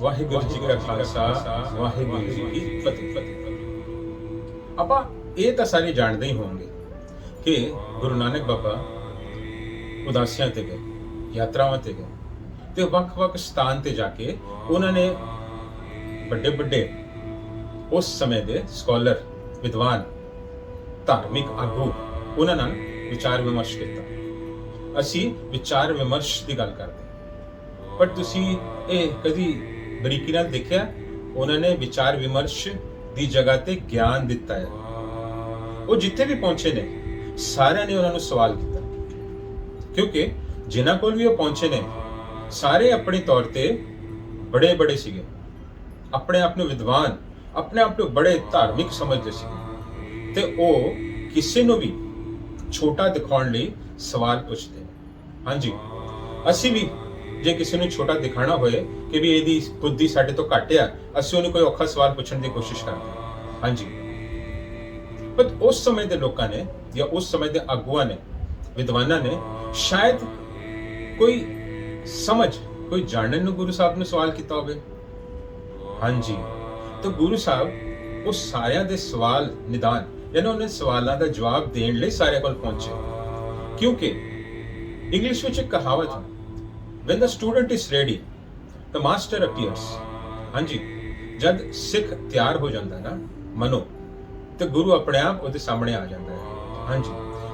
ਵਾਹਿਗੁਰੂ ਜੀ ਕਾ ਖਾਲਸਾ, ਵਾਹਿਗੁਰੂ ਜੀ ਕੀ ਫਤਿਹ। ਆਪਾਂ ਇਹ ਤਾਂ ਸਾਰੇ ਜਾਣਦੇ ਹੀ ਹੋਣਗੇ ਕਿ ਗੁਰੂ ਨਾਨਕ ਬਾਬਾ ਉਦਾਸੀਆਂ ਤੇ ਗਏ, ਯਾਤਰਾਵਾਂ ਤੇ ਗਏ ਤੇ ਵੱਖ-ਵੱਖ ਸਥਾਨ ਤੇ ਜਾ ਕੇ ਉਹਨਾਂ ਨੇ ਵੱਡੇ ਵੱਡੇ ਉਸ ਸਮੇਂ ਦੇ ਸਕਾਲਰ, ਵਿਦਵਾਨ, ਧਾਰਮਿਕ ਆਗੂ ਉਹਨਾਂ ਨਾਲ ਵਿਚਾਰ ਵਿਮਰਸ਼ ਕੀਤਾ। ਅਸੀਂ ਵਿਚਾਰ ਵਿਮਰਸ਼ ਦੀ ਗੱਲ ਕਰਦੇ ਪਰ ਤੁਸੀਂ ਇਹ ਕਦੀ ਬਰੀਕੀ ਨਾਲ ਦੇਖਿਆ ਉਹਨਾਂ ਨੇ ਵਿਚਾਰ ਵਿਮਰਸ਼ ਦੀ ਜਗ੍ਹਾ ਤੇ ਗਿਆਨ ਦਿੱਤਾ ਹੈ। ਉਹ ਜਿੱਥੇ ਵੀ ਪਹੁੰਚੇ ਨੇ ਸਾਰਿਆਂ ਨੇ ਉਹਨਾਂ ਨੂੰ ਸਵਾਲ ਕੀਤਾ। ਕਿਉਂਕਿ ਜਿਨ੍ਹਾਂ ਕੋਲ ਵੀ ਉਹ ਪਹੁੰਚੇ ਨੇ ਸਾਰੇ ਆਪਣੇ ਤੌਰ ਤੇ ਬੜੇ ਬੜੇ ਸੀਗੇ। ਆਪਣੇ ਆਪ ਨੂੰ ਵਿਦਵਾਨ ਆਪਣੇ ਆਪ ਨੂੰ ਬੜੇ ਧਾਰਮਿਕ ਸਮਝਦੇ ਸੀਗੇ। ਤੇ ਉਹ ਕਿਸੇ ਨੂੰ ਵੀ ਛੋਟਾ ਦਿਖਾਉਣ ਲਈ ਸਵਾਲ ਪੁੱਛਦੇ ਹਾਂਜੀ। ਅਸੀਂ ਵੀ ਜੇ ਕਿਸੇ ਨੂੰ ਛੋਟਾ ਦਿਖਾਣਾ ਹੋਏ ਕਿ ਵੀ ਇਹਦੀ ਬੁੱਧੀ ਸਾਡੇ ਤੋਂ ਘੱਟ ਆ, ਅਸੀਂ ਉਹਨੂੰ ਕੋਈ ਔਖਾ ਸਵਾਲ ਪੁੱਛਣ ਦੀ ਕੋਸ਼ਿਸ਼ ਕਰਦੇ ਹਾਂ। ਹਾਂਜੀ। ਪਰ ਉਸ ਸਮੇਂ ਦੇ ਲੋਕਾਂ ਨੇ ਜਾਂ ਉਸ ਸਮੇਂ ਦੇ ਆਗੂਆਂ ਨੇ, ਵਿਦਵਾਨਾਂ ਨੇ ਸ਼ਾਇਦ ਕੋਈ ਸਮਝ, ਕੋਈ ਜਾਣਨ ਨੂੰ ਗੁਰੂ ਸਾਹਿਬ ਨੂੰ ਸਵਾਲ ਕੀਤਾ ਹੋਵੇ। ਹਾਂਜੀ। ਤਾਂ ਗੁਰੂ ਸਾਹਿਬ ਉਹ ਸਾਰਿਆਂ ਦੇ ਸਵਾਲ ਨਿਦਾਨ, ਯਾਨੀ ਉਹਨਾਂ ਸਵਾਲਾਂ ਦਾ ਜਵਾਬ ਦੇਣ ਲਈ ਸਾਰਿਆਂ ਕੋਲ ਪਹੁੰਚੇ। ਕਿਉਂਕਿ ਇੰਗਲਿਸ਼ ਵਿੱਚ ਇੱਕ ਕਹਾਵਤ ਹੈ when the student is ready, the master appears. ਹਾਂਜੀ ਜਦ ਸਿੱਖ ਤਿਆਰ ਹੋ ਜਾਂਦਾ ਨਾ ਮਨੋ ਤੇ ਗੁਰੂ ਆਪਣੇ ਆਪ ਉਹਦੇ ਸਾਹਮਣੇ ਆ ਜਾਂਦਾ ਹੈ ਹਾਂਜੀ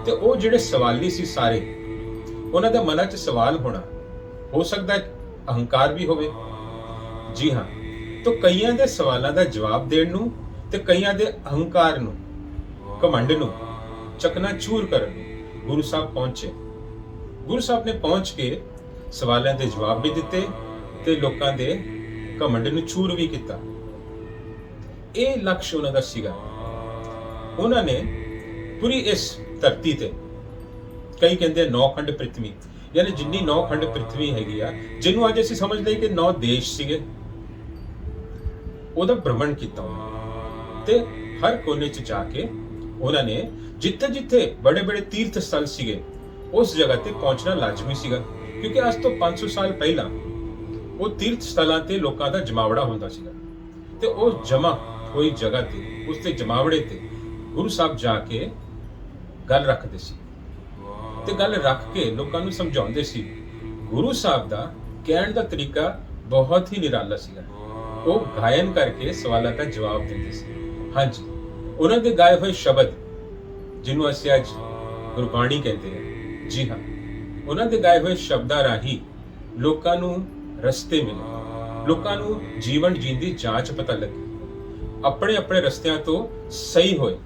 ਤੇ ਉਹ ਜਿਹੜੇ ਸਵਾਲੀ ਸੀ ਸਾਰੇ ਉਹਨਾਂ ਦੇ ਮਨਾਂ 'ਚ ਸਵਾਲ ਹੋਣਾ ਹੋ ਸਕਦਾ ਹੈ ਅਹੰਕਾਰ ਵੀ ਹੋਵੇ ਜੀ ਹਾਂ ਤਾਂ ਕਈਆਂ ਦੇ ਸਵਾਲਾਂ ਦਾ ਜਵਾਬ ਦੇਣ ਨੂੰ ਤੇ ਕਈਆਂ ਦੇ ਅਹੰਕਾਰ ਨੂੰ ਕਮੰਡ ਨੂੰ ਚਕਨਾ ਚੂਰ ਕਰਨ ਨੂੰ ਗੁਰੂ ਸਾਹਿਬ ਪਹੁੰਚੇ ਗੁਰੂ ਸਾਹਿਬ ਨੇ ਪਹੁੰਚ ਕੇ ਸਵਾਲਾਂ ਦੇ ਜਵਾਬ ਵੀ ਦਿੱਤੇ ਤੇ ਲੋਕਾਂ ਦੇ ਕਮੰਡ ਨੂੰ ਚੂਰ ਵੀ ਕੀਤਾ। ਇਹ ਲਕਸ਼ ਉਹਨਾਂ ਦਾ ਸੀਗਾ। ਉਹਨਾਂ ਨੇ ਪੂਰੀ ਇਸ ਧਰਤੀ ਤੇ ਕਈ ਕਹਿੰਦੇ ਨੌ ਖੰਡ ਪ੍ਰithvi ਯਾਨੀ ਜਿੰਨੀ ਨੌ ਖੰਡ ਪ੍ਰithvi ਹੈਗੀ ਆ, ਜਿਹਨੂੰ ਅੱਜ ਅਸੀਂ ਸਮਝਦੇ ਕਿ ਨੌ ਦੇਸ਼ ਸੀਗੇ, ਉਹਦਾ ਭ੍ਰਮਣ ਕੀਤਾ ਤੇ ਹਰ ਕੋਨੇ 'ਚ ਜਾ ਕੇ ਉਹਨਾਂ ਨੇ ਜਿੱਥੇ ਜਿੱਥੇ ਬੜੇ ਬੜੇ ਤੀਰਥ ਸਥਲ ਸੀਗੇ, ਉਸ ਜਗ੍ਹਾ ਤੇ ਪਹੁੰਚਣਾ ਲਾਜ਼ਮੀ ਸੀਗਾ। ਕਿਉਂਕਿ ਅੱਜ ਤੋਂ 500 ਸਾਲ ਪਹਿਲਾਂ ਉਹ ਤੀਰਥ ਸਥਲਾਂ ਤੇ ਲੋਕਾਂ ਦਾ ਜਮਾਵੜਾ ਹੁੰਦਾ ਸੀਗਾ ਤੇ ਉਹ ਜਮਾ ਹੋਈ ਜਗ੍ਹਾ ਤੇ, ਉਸ ਤੇ ਜਮਾਵੜੇ ਤੇ ਗੁਰੂ ਸਾਹਿਬ ਜਾ ਕੇ ਗੱਲ ਰੱਖਦੇ ਸੀ। ਤੇ ਗੱਲ ਰੱਖ ਕੇ ਲੋਕਾਂ ਨੂੰ ਸਮਝਾਉਂਦੇ ਸੀ, ਗੁਰੂ ਸਾਹਿਬ ਦਾ ਕਹਿਣ ਦਾ ਤਰੀਕਾ ਬਹੁਤ ਹੀ ਨਿਰਾਲਾ ਸੀਗਾ। ਉਹ ਗਾਇਨ ਕਰਕੇ ਸਵਾਲਾਂ ਦਾ ਜਵਾਬ ਦਿੰਦੇ ਸੀ। ਹਾਂਜੀ, ਉਹਨਾਂ ਦੇ ਗਾਏ ਹੋਏ ਸ਼ਬਦ, ਜਿਹਨੂੰ ਅਸੀਂ ਅੱਜ ਗੁਰਬਾਣੀ ਕਹਿੰਦੇ ਹਾਂ, ਜੀ ਹਾਂ। ਉਹਨਾਂ ਦੇ ਗਾਏ ਹੋਏ ਸ਼ਬਦਾਂ ਰਾਹੀਂ ਲੋਕਾਂ ਨੂੰ ਰਸਤੇ ਮਿਲੇ। ਲੋਕਾਂ ਨੂੰ ਜੀਵਨ ਜੀਣ ਦੀ ਜਾਂਚ ਪਤਾ ਲੱਗੀ। ਆਪਣੇ ਆਪਣੇ ਰਸਤਿਆਂ ਤੋਂ ਸਹੀ ਹੋਏ।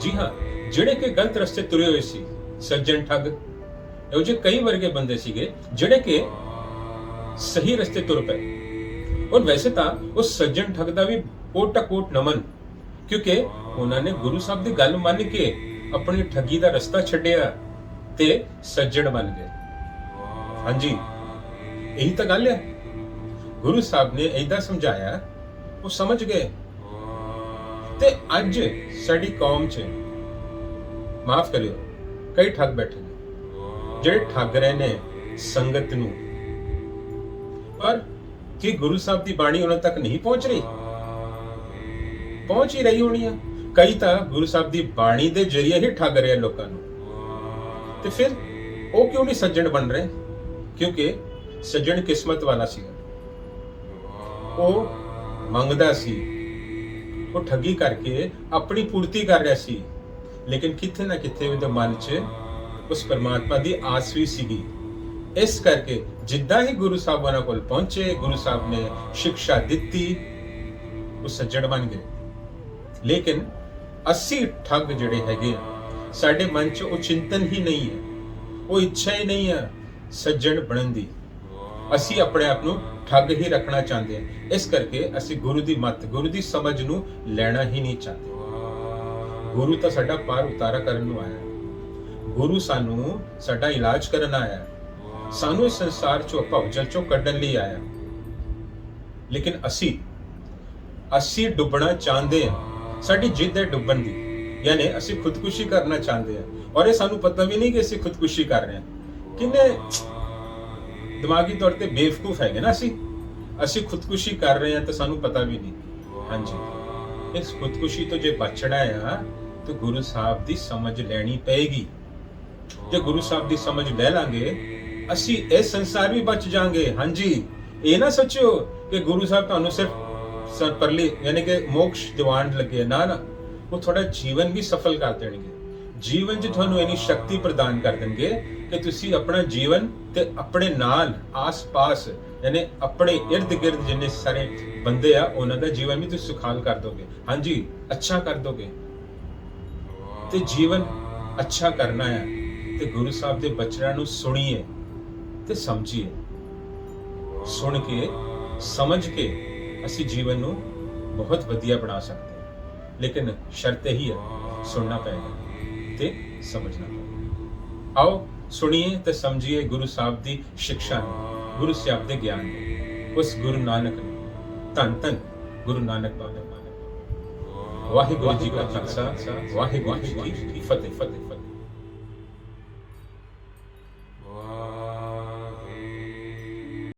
ਜੀ ਹਾਂ ਜਿਹੜੇ ਕਿ ਗਲਤ ਰਸਤੇ ਤੁਰੇ ਹੋਏ ਸੀ ਸੱਜਣ ਠੱਗ ਇਹੋ ਜਿਹੇ ਕਈ ਵਰਗੇ ਬੰਦੇ ਸੀਗੇ ਜਿਹੜੇ ਕਿ ਸਹੀ ਰਸਤੇ ਤੁਰ ਪਏ। ਔਰ ਵੈਸੇ ਤਾਂ ਉਹ ਸੱਜਣ ਠੱਗ ਦਾ ਵੀ ਕੋਟਾ ਕੋਟ ਨਮਨ ਕਿਉਂਕਿ ਉਹਨਾਂ ਨੇ ਗੁਰੂ ਸਾਹਿਬ ਦੀ ਗੱਲ ਮੰਨ ਕੇ ਆਪਣੀ ਠੱਗੀ ਦਾ ਰਸਤਾ ਛੱਡਿਆ। ਤੇ ਸੱਜਣ ਬਣ ਗਏ। ਹਾਂਜੀ, ਇਹੀ ਤਾਂ ਗੱਲ ਹੈ ਗੁਰੂ ਸਾਹਿਬ ਨੇ ਐਦਾਂ ਸਮਝਾਇਆ, ਉਹ ਸਮਝ ਗਏ। ਤੇ ਅੱਜ ਸਾਡੀ ਕੌਮ 'ਚ, ਮਾਫ ਕਰਿਓ, ਕਈ ਠੱਗ ਬੈਠੇ ਨੇ। ਜਿਹੜੇ ਠੱਗ ਰਹੇ ਨੇ ਸੰਗਤ ਨੂੰ। ਪਰ ਕੀ ਗੁਰੂ ਸਾਹਿਬ ਦੀ ਬਾਣੀ ਉਹਨਾਂ ਤੱਕ ਨਹੀਂ ਪਹੁੰਚ ਰਹੀ? ਪਹੁੰਚ ਹੀ ਰਹੀ ਹੋਣੀ ਆ। ਕਈ ਤਾਂ ਗੁਰੂ ਸਾਹਿਬ ਦੀ ਬਾਣੀ ਦੇ ਜ਼ਰੀਏ ਹੀ ਠੱਗ ਰਹੇ ਲੋਕਾਂ ਨੂੰ। ਤੇ ਫਿਰ ਉਹ ਕਿਉਂ ਨਹੀਂ ਸੱਜਣ ਬਣ ਰਹੇ? ਕਿਉਂਕਿ ਸੱਜਣ ਕਿਸਮਤ ਵਾਲਾ ਸੀ। ਉਹ ਮੰਗਦਾ ਸੀ। ਉਹ ਠੱਗੀ ਕਰਕੇ ਆਪਣੀ ਪੂਰਤੀ ਕਰ ਰਿਹਾ ਸੀ। ਲੇਕਿਨ ਕਿੱਥੇ ਨਾ ਕਿੱਥੇ ਉਹਦੇ ਮਨ 'ਚ ਉਸ ਪਰਮਾਤਮਾ ਦੀ ਆਸ ਵੀ ਸੀਗੀ। ਇਸ ਕਰਕੇ ਜਿੱਦਾਂ ਹੀ ਗੁਰੂ ਸਾਹਿਬ ਉਹਨਾਂ ਕੋਲ ਪਹੁੰਚੇ, ਗੁਰੂ ਸਾਹਿਬ ਨੇ ਸਿੱਖਿਆ ਦਿੱਤੀ, ਉਹ ਸੱਜਣ ਬਣ ਗਏ। ਲੇਕਿਨ ਅਸੀਂ ਠੱਗ ਜਿਹੜੇ ਹੈਗੇ ਆ ਸਾਡੇ ਮਨ 'ਚ ਉਹ ਚਿੰਤਨ ਹੀ ਨਹੀਂ ਹੈ। ਉਹ ਇੱਛਾ ਹੀ ਨਹੀਂ ਹੈ ਸੱਜਣ ਬਣਨ ਦੀ। ਅਸੀਂ ਆਪਣੇ ਆਪ ਨੂੰ ਠੱਗ ਹੀ ਰੱਖਣਾ ਚਾਹੁੰਦੇ ਹਾਂ। ਇਸ ਕਰਕੇ ਅਸੀਂ ਗੁਰੂ ਦੀ ਮੱਤ, ਗੁਰੂ ਦੀ ਸਮਝ ਨੂੰ ਲੈਣਾ ਹੀ ਨਹੀਂ ਚਾਹੁੰਦੇ। ਗੁਰੂ ਤਾਂ ਸਾਡਾ ਪਾਰ ਉਤਾਰਾ ਕਰਨ ਨੂੰ ਆਇਆ ਗੁਰੂ ਸਾਨੂੰ ਸਾਡਾ ਇਲਾਜ ਕਰਨ ਆਇਆ ਸਾਨੂੰ ਇਸ ਸੰਸਾਰ ਚੋਂ ਭਵਜਲ ਚੋਂ ਕੱਢਣ ਲਈ ਆਇਆ ਲੇਕਿਨ ਅਸੀਂ ਅਸੀਂ ਡੁੱਬਣਾ ਚਾਹੁੰਦੇ ਹਾਂ। ਸਾਡੀ ਜਿੱਦ ਹੈ ਡੁੱਬਣ ਦੀ। ਯਾਨੀ ਅਸੀਂ ਖੁਦਕੁਸ਼ੀ ਕਰਨਾ ਚਾਹੁੰਦੇ ਹਾਂ। ਔਰ ਇਹ ਸਾਨੂੰ ਪਤਾ ਵੀ ਨਹੀਂ ਕਿ ਅਸੀਂ ਖੁਦਕੁਸ਼ੀ ਕਰ ਰਹੇ ਹਾਂ। ਕਿੰਨੇ ਦਿਮਾਗੀ ਤੌਰ ਤੇ ਬੇਵਕੂਫ ਹੈਗੇ ਨਾ ਅਸੀਂ। ਅਸੀਂ ਖੁਦਕੁਸ਼ੀ ਕਰ ਰਹੇ ਹਾਂ ਤਾਂ ਸਾਨੂੰ ਪਤਾ ਵੀ ਨਹੀਂ। ਹਾਂਜੀ। ਇਸ ਖੁਦਕੁਸ਼ੀ ਤੋਂ ਜੇ ਬਚਣਾ ਆ, ਤਾਂ ਗੁਰੂ ਸਾਹਿਬ ਦੀ ਸਮਝ ਲੈਣੀ ਪਏਗੀ। ਜੇ ਗੁਰੂ ਸਾਹਿਬ ਦੀ ਸਮਝ ਲੈ ਲਾਂਗੇ, ਅਸੀਂ ਇਸ ਸੰਸਾਰ ਵੀ ਬਚ ਜਾਾਂਗੇ। ਹਾਂਜੀ। ਇਹ ਨਾ ਸੋਚਿਓ ਕਿ ਗੁਰੂ ਸਾਹਿਬ ਤੁਹਾਨੂੰ ਸਿਰਫ ਸ- ਪਰਲੀ ਯਾਨੀ ਕਿ ਮੋਕਸ਼ ਦਿਵਾਣ ਲੱਗੇ ਨਾ ਨਾ। ਉਹ ਤੁਹਾਡਾ ਜੀਵਨ ਵੀ ਸਫਲ ਕਰ ਦੇਣਗੇ। ਜੀਵਨ 'ਚ ਤੁਹਾਨੂੰ ਇਨੀ ਸ਼ਕਤੀ ਪ੍ਰਦਾਨ ਕਰ ਦੇਣਗੇ ਕਿ ਤੁਸੀਂ ਆਪਣਾ ਜੀਵਨ ਤੇ ਆਪਣੇ ਨਾਲ ਆਸ-ਪਾਸ, ਯਾਨੀ ਆਪਣੇ ird-gird ਜਿੰਨੇ ਸਾਰੇ ਬੰਦੇ ਆ, ਉਹਨਾਂ ਦਾ ਜੀਵਨ ਵੀ ਤੁਸੀਂ ਸੁਖਾਲ ਕਰ ਦੋਗੇ। ਹਾਂਜੀ, ਅੱਛਾ ਕਰ ਦੋਗੇ। ਤੇ ਜੀਵਨ ਅੱਛਾ ਕਰਨਾ ਹੈ ਤੇ ਗੁਰੂ ਸਾਹਿਬ ਦੇ ਬਚਨਾਂ ਨੂੰ ਸੁਣੀਏ ਤੇ ਸਮਝੀਏ। ਸੁਣ ਕੇ, ਸਮਝ ਕੇ ਅਸੀਂ ਜੀਵਨ ਨੂੰ ਬਹੁਤ ਵਧੀਆ ਬਣਾ ਸਕਦੇ ਲੇਕਿਨ ਸ਼ਰਤ ਇਹੀ ਹੈ, ਸੁਣਨਾ ਪਏਗਾ ਤੇ ਸਮਝਣਾ ਪਏਗਾ। ਆਓ ਸੁਣੀਏ ਤੇ ਸਮਝੀਏ ਗੁਰੂ ਸਾਹਿਬ ਦੀ ਸਿੱਖਿਆ ਨੂੰ, ਗੁਰੂ ਸਾਹਿਬ ਦੇ ਗਿਆਨ ਨੂੰ, ਉਸ ਗੁਰੂ ਨਾਨਕ ਨੂੰ। ਧੰਨ ਧੰਨ, ਗੁਰੂ ਨਾਨਕ ਬਾਬਾ ਵਾਹਿਗੁਰੂ ਜੀ ਕਾ ਖਾਲਸਾ, ਵਾਹਿਗੁਰੂ ਜੀ ਕੀ ਫਤਿਹ ਫਤਿਹ ਫਤਿਹ।